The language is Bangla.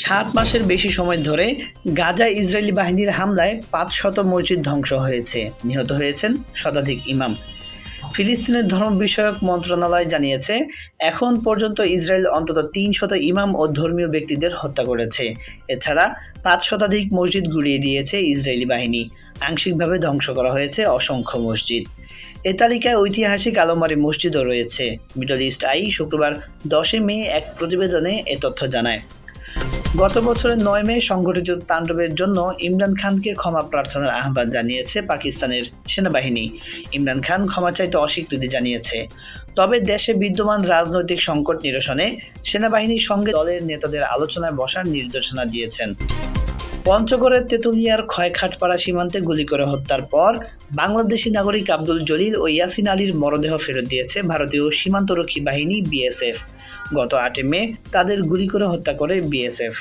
সাত মাসের বেশি সময় ধরে গাজা ইসরায়েলি বাহিনীর হামলায় পাঁচ শত মসজিদ ধ্বংস হয়েছে। নিহত হয়েছেন শতাধিক ইমাম। ফিলিস্তিনের ধর্ম বিষয়ক মন্ত্রণালয় জানিয়েছে, এখন পর্যন্ত ইসরায়েল অন্তত তিন শত ইমাম ও ধর্মীয় ব্যক্তিদের হত্যা করেছে। এছাড়া পাঁচ শতাধিক মসজিদ গুড়িয়ে দিয়েছে ইসরায়েলি বাহিনী। আংশিকভাবে ধ্বংস করা হয়েছে অসংখ্য মসজিদ। এ তালিকায় ঐতিহাসিক আলমারি মসজিদও রয়েছে। মিডল ইস্ট আই শুক্রবার দশই মে এক প্রতিবেদনে এ তথ্য জানায়। গত বছরের নয় মে সংগঠিত তাণ্ডবের জন্য ইমরান খানকে ক্ষমা প্রার্থনার আহ্বান জানিয়েছে পাকিস্তানের সেনাবাহিনী। ইমরান খান ক্ষমা চাইতে অস্বীকৃতি জানিয়েছে। তবে দেশে বিদ্যমান রাজনৈতিক সংকট নিরসনে সেনাবাহিনীর সঙ্গে দলের নেতাদের আলোচনায় বসার নির্দেশনা দিয়েছেন। পঞ্চগড়ের তেঁতুলিয়ার ক্ষয়খাটপাড়া সীমান্তে গুলি করে হত্যার পর বাংলাদেশি নাগরিক আব্দুল জলিল ও ইয়াসিন আলীর মরদেহ ফেরত দিয়েছে ভারতীয় সীমান্তরক্ষী বাহিনী বিএসএফ। গত আটে মে তাদের গুলি করে হত্যা করে বিএসএফ।